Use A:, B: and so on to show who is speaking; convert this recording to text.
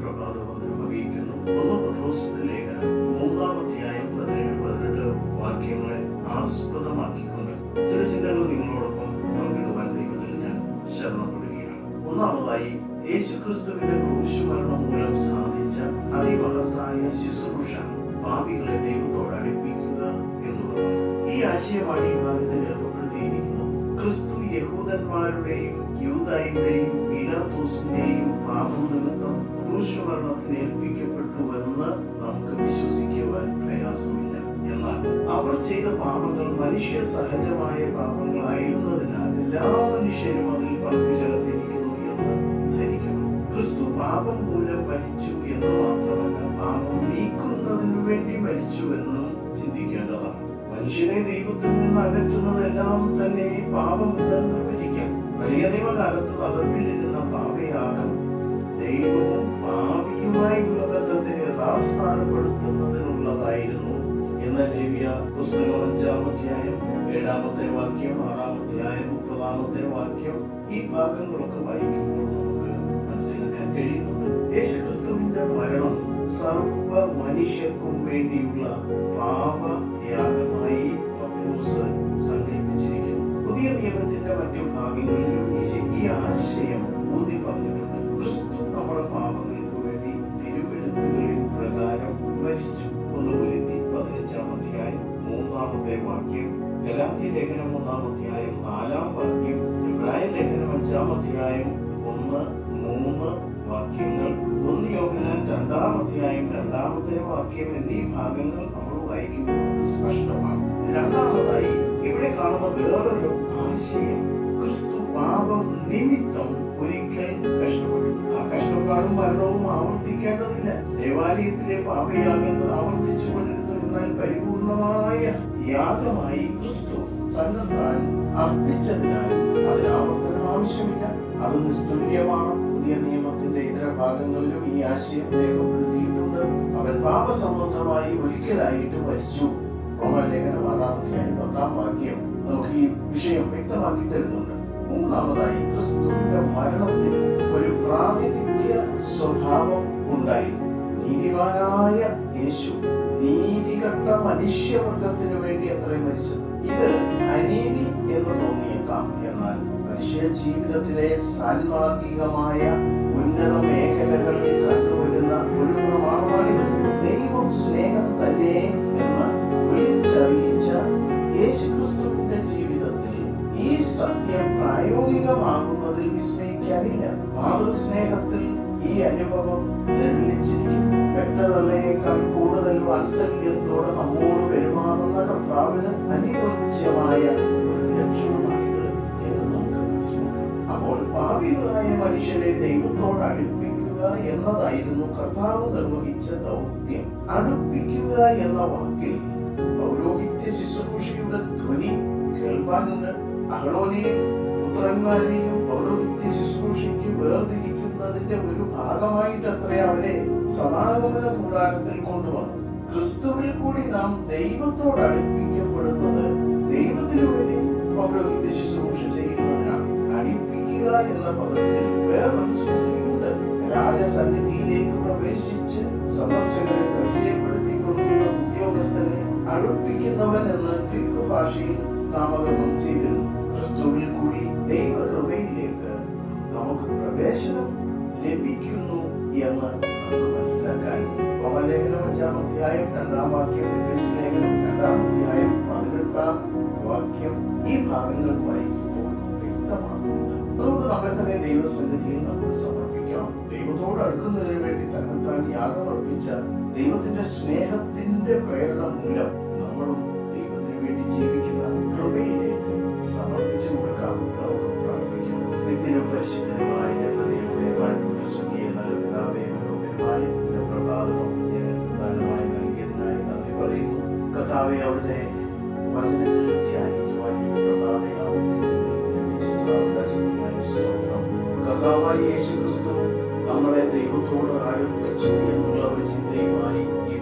A: പ്രഭാത ലേഖനം. വാക്യങ്ങളെ ആസ്പദമാക്കിക്കൊണ്ട് ചില ഒന്നാമതായി യേശു ക്രൂശുമരണം മൂലം സാധിച്ച അതിമഹത്തായ ശുശ്രൂഷ പാപികളെ ദൈവത്തോട് അടുപ്പിക്കുക എന്നുള്ളതാണ്. ഈ ആശയമാണ് ഈ ഭാഗത്തിൽ രേഖപ്പെടുത്തിയിരിക്കുന്നത്. ക്രിസ്തു യഹൂദന്മാരുടെയും യൂതായുടെയും പീലാത്തോസിന്റെയും പാപം നിമിത്തം ക്രൂശുമരണത്തിന് ഏൽപ്പിക്കപ്പെട്ടുവെന്ന് നമുക്ക് വിശ്വസിക്കുവാൻ പ്രയാസമില്ല. എന്നാൽ അവർ ചെയ്ത പാപങ്ങൾ മനുഷ്യ സഹജമായ പാപങ്ങളായിരുന്നതിനാൽ എല്ലാ മനുഷ്യരും അതിൽ പങ്കുചേർന്നിരിക്കുന്നു എന്ന് ധരിക്കണം. ക്രിസ്തു പാപം മൂലം മരിച്ചു എന്ന് മാത്രമല്ല മനുഷ്യനെ ദൈവത്തിൽ നിന്ന് അകറ്റുന്നതെല്ലാം തന്നെ പാപമെന്ന് നിർവചിക്കാം. വലിയ നിയമകാലത്ത് തളർപ്പിലിരുന്ന പാപയാഗം ദൈവവും പാപിയുമായുള്ള ബന്ധത്തെ യഥാസ്ഥാനപ്പെടുത്തുന്നതിനുള്ളതായിരുന്നു എന്ന ലേവ്യ പുസ്തകം അഞ്ചാം അധ്യായം ഏഴാമത്തെ വാക്യം ആറാം അധ്യായം മുപ്പതാമത്തെ വാക്യം ഈ ഭാഗങ്ങളൊക്കെ വായിക്കുമ്പോൾ നമുക്ക് മനസ്സിലാക്കാൻ കഴിയുന്നുണ്ട്. യേശുക്രിസ്തുവിന്റെ മരണം സർവ മനുഷ്യർക്കും വേണ്ടിയുള്ള പാപയാഗമായി പത്രോസ് സങ്കല്പിച്ചിരിക്കുന്നു. പുതിയ നിയമത്തിന്റെ മറ്റു ഭാഗങ്ങളിലും ഈ- ആശയം ഊന്നി പറഞ്ഞിട്ടുണ്ട്. ക്രിസ്തു നമ്മുടെ പാപങ്ങൾക്ക് വേണ്ടി തിരുവെഴുത്തുകളിൻ പ്രകാരം മരിച്ചു. ഒന്ന് കുരുത്തി പതിനഞ്ചാം അധ്യായം മൂന്നാമത്തെ വാക്യം ഗലാത്തി ലേഖനം ഒന്നാം അധ്യായം നാലാം വാക്യം ഇബ്രാഹിം ലേഖനം അഞ്ചാം അധ്യായം ഒന്ന് മൂന്ന് വാക്യങ്ങൾ ഒന്ന് യോഹന്നാൻ രണ്ടാം അധ്യായം രണ്ടാമത്തെ വാക്യം എന്നീ ഭാഗങ്ങൾ നമ്മൾ വായിക്കുമ്പോൾ സ്പഷ്ടമാണ് രണ്ടാമതായി ഇവിടെ കാണുന്ന വേറൊരു ആശയം ക്രിസ്തു പാപം നിമിത്തം ഒരിക്കൽ കഷ്ടപ്പെട്ടു. ആ കഷ്ടപ്പാടും മരണവും ആവർത്തിക്കേണ്ടതില്ല ദേവാലയത്തിലെ പാപയാഗങ്ങൾ ആവർത്തിച്ചു കൊണ്ടിരുന്നു. എന്നാൽ പരിപൂർണമായ യാഗമായി ക്രിസ്തു തന്നെത്താൻ അർപ്പിച്ചതിനാൽ അതിന് ആവർത്തനം ആവശ്യമില്ല. അത് നിസ്തുല്യമാണ്. പുതിയ നിയമത്തിന്റെ ഇതര ഭാഗങ്ങളിലും ഈ ആശയം രേഖപ്പെടുത്തിയിട്ടുണ്ട്. അവൻ പാപസംബന്ധമായി ഒരിക്കലായിട്ട് മരിച്ചു. റോമാലേഖനം ആറാം അധ്യായം പത്താം വാക്യം നമുക്ക് ഈ വിഷയം വ്യക്തമാക്കി തരുന്നുണ്ട്. മൂന്നാമതായി ക്രിസ്തുവിന്റെ മരണത്തിന് ഒരു പ്രാതിനിധ്യ സ്വഭാവം ഉണ്ടായിരുന്നു. നീതിമാനായ യേശു നീതികെട്ട മനുഷ്യവർഗത്തിനു വേണ്ടി അത്രയും മരിച്ചത്. ഇത് അനീതി എന്ന് തോന്നിയേക്കാം. എന്നാൽ മനുഷ്യ ജീവിതത്തിലെ സാൻമാർഗികമായ ഉന്നത മേഖലകളിൽ കണ്ടുവരുന്ന ഒരു പ്രമാണമാണിത്. ദൈവം സ്നേഹം തന്നെ എന്ന് വിളിച്ചറിയിച്ച യേശുക്രിസ്തുവിന്റെ ജീവിതത്തിൽ ഈ സത്യം പ്രായോഗികമാകുന്നതിൽ വിസ്മയിക്കാനില്ല. മാതൃസ്നേഹത്തിൽ ഈ അനുഭവം തെളിച്ചിരിക്കുന്നു പെറ്റതള്ളയേക്കാൾ കൂടുതൽ വാത്സല്യത്തോടെ നമ്മോട് പെരുമാറുന്ന കർത്താവിന് അനുയോജ്യമായ ഒരു ലക്ഷണമാണിത് പാപികളായ മനുഷ്യരെ ദൈവത്തോട് അടുപ്പിക്കുക എന്നതായിരുന്നു കർത്താവ് നിർവഹിച്ച ദൗത്യം. അടുപ്പിക്കുക എന്ന വാക്കിൽ പൗരോഹിത്യ ശുശ്രൂഷയുടെ ധ്വനി കേൾപ്പാനുണ്ട്. അഹ്റോനെയും പുത്രന്മാരെയും പൗരോഹിത്യ ശുശ്രൂഷയ്ക്ക് വേർതിരിക്കുന്നതിന്റെ ഒരു ഭാഗമായിട്ട് അത്ര അവരെ സമാഗമന കൂടാരത്തിൽ കൊണ്ടുവന്നു. ക്രിസ്തുവിൽ കൂടി നാം ദൈവത്തോട് അടുപ്പിക്കപ്പെടുന്നത് ദൈവത്തിനു വേണ്ടി പൗരോഹിത്യ ശുശ്രൂഷ എന്ന പദത്തിൽ വേറൊരു സൂചനയുണ്ട്. രാജസന്നിധിയിലേക്ക് പ്രവേശിച്ച് സന്ദർശകരെ പരിചയപ്പെടുത്തി കൊടുക്കുന്ന ഉദ്യോഗസ്ഥനെ അടുപ്പിക്കുന്നവൻ എന്ന് ഗ്രീക്ക് ഭാഷയിൽ നാമകരണം ചെയ്തിരുന്നു. ക്രിസ്തുവിൽ കൂടി ദൈവകൃപയിലേക്ക് നമുക്ക് പ്രവേശനം ലഭിക്കുന്നു എന്ന് നമുക്ക് മനസ്സിലാക്കാൻ റോമലേഖനം അഞ്ചാം അധ്യായം രണ്ടാം വാക്യം ലേഖനം രണ്ടാം അധ്യായം പതിനെട്ടാം വാക്യം ഈ ഭാഗങ്ങൾ അതുകൊണ്ട് നമ്മളെ തന്നെ ദൈവസന്നിധിയിൽ നമുക്ക് സമർപ്പിക്കാം. ദൈവത്തോട് അടുക്കുന്നതിന് വേണ്ടി തന്നെത്താൻ യാഗമർപ്പിച്ച ദൈവത്തിന്റെ സ്നേഹത്തിന്റെ പ്രേരണ മൂലം നമ്മളും ദൈവത്തിന് വേണ്ടി ജീവിക്കുന്ന കൃപയിലേക്ക് സമർപ്പിച്ചു കൊടുക്കാം. നമുക്ക് പ്രാർത്ഥിക്കാം. നിത്യനും പരിശുദ്ധനുമായ ഞങ്ങളുടെ നൽകിയതിനായി നന്ദി പറയുന്നു. കഥാവെ അവിടുത്തെ വചനങ്ങൾ സ്തോത്രം കഥാവായ യേശു ക്രിസ്തു നമ്മളെ ദൈവത്തോട് അടുപ്പിച്ചു എന്നുള്ള ഒരു ചിന്തയുമായി ഈ